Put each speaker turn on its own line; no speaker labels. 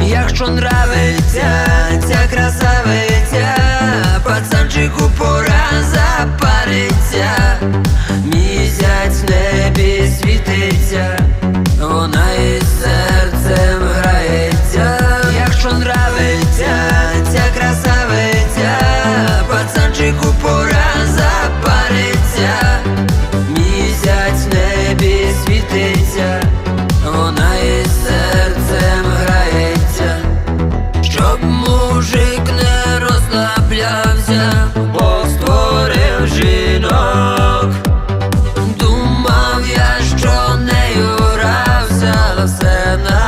Якщо нравиться ця красавиця, пацанчику пора запариться, місяць в небі світиться. щоб мужик не розслаблявся, бо створив жінок, думав я, що не юрався все на.